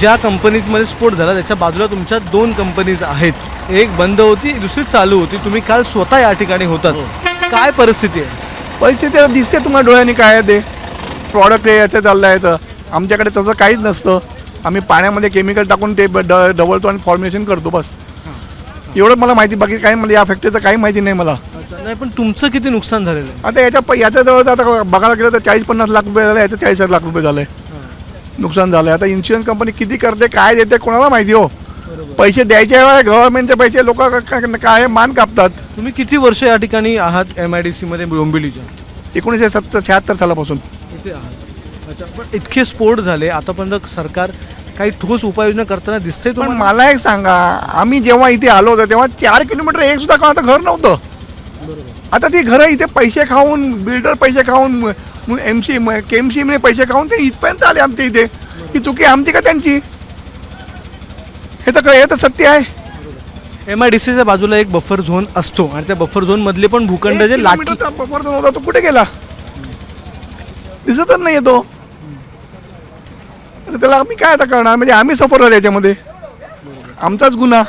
ज्या कंपनीमध्ये स्फोट झाला त्याच्या बाजूला तुमच्या दोन कंपनीज आहेत. एक बंद होती दुसरी चालू होती. तुम्ही काल स्वतः या ठिकाणी होतात. काय परिस्थिती आहे? परिस्थिती दिसते तुम्हाला डोळ्यांनी काय आहे ते. प्रॉडक्ट हे याचं चाललं आहे तर. आमच्याकडे तसं काहीच नसतं. आम्ही पाण्यामध्ये केमिकल टाकून ते ड डबलतो आणि फॉर्मेशन करतो बस. एवढं मला माहिती बाकी काही मला या फॅक्टरीचं काही माहिती नाही मला. नाही पण तुमचं किती नुकसान झालेलं आहे? आता याच्या प- याच्या जवळ आता बघायला गेलं तर चाळीस पन्नास लाख रुपये झाले याचं चाळीस लाख रुपये झाले. नुकसान झालं आता इन्शुरन्स कंपनी किती करते काय देते कोणाला माहिती हो? पैसे द्यायच्या वेळेला गव्हर्नमेंटचे पैसे लोक काय मान कापतात? तुम्ही किती वर्ष या ठिकाणी आहात एम आय डी सीमध्ये डोंबिवलीच्या एकोणीसशे सत्तर शहात्तर सालापासून. इथे आहात. अच्छा पण इतके स्फोट झाले आतापर्यंत सरकार काही ठोस उपाययोजना करताना दिसतंय पण मला एक सांगा आम्ही जेव्हा इथे आलो होतो तेव्हा चार किलोमीटर एक सुद्धा कोणाचं घर नव्हतं. आता ती घरं इथे पैसे खाऊन बिल्डर पैसे खाऊन एम सी केम सी पैसे खाऊन ते इथपर्यंत आले आमच्या इथे. ही चुकी आमची का त्यांची? हे तर हे तर सत्य आहे. एम आय डी सीच्या बाजूला एक बफर झोन असतो आणि त्या बफर झोन मधले पण भूखंड जे किलोमीटरचा buffer zone होता तो कुठे गेला? दिसतच नाही तो. आता त्याला आम्ही काय आता करणार? म्हणजे आम्ही सफर झालो याच्यामध्ये. आमचाच गुन्हा.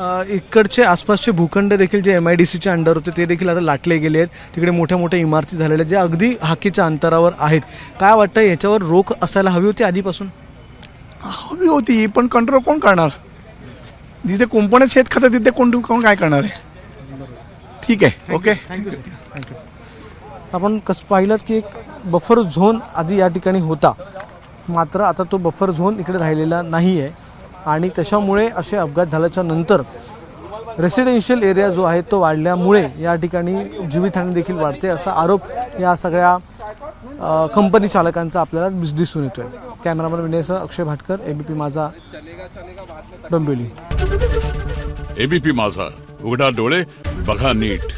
इकडचे आसपासचे भूखंड देखील जे एम आय डी सीच्या अंडर होते ते देखील आता लाटले गेले आहेत. तिकडे मोठ्या मोठ्या इमारती झालेल्या ज्या अगदी हाकीच्या अंतरावर आहेत. काय वाटतं याच्यावर रोख असायला हवी होती आधीपासून? हवी होती पण कंट्रोल कोण करणार? जिथे कुंपणच शेत खातं तिथे कोण कोण काय करणार आहे? ठीक आहे ओके आपण कसं पाहिलं की एक बफर झोन आधी या ठिकाणी होता. मात्र आता तो बफर झोन इकडे राहिलेला नाही आहे आणि त्याच्यामुळे असे अपघात झाल्याच्यानंतर रेसिडेन्शियल एरिया जो आहे तो वाढल्यामुळे या ठिकाणी जीवितहानी देखील वाढते असा आरोप या सगळ्या कंपनी चालकांचा आपल्याला दिसून येतोय. कॅमेरामॅन विनयसह अक्षय भाटकर एबीपी माझा डोंबिवली. एबीपी माझा. उघडा डोळे बघा नीट.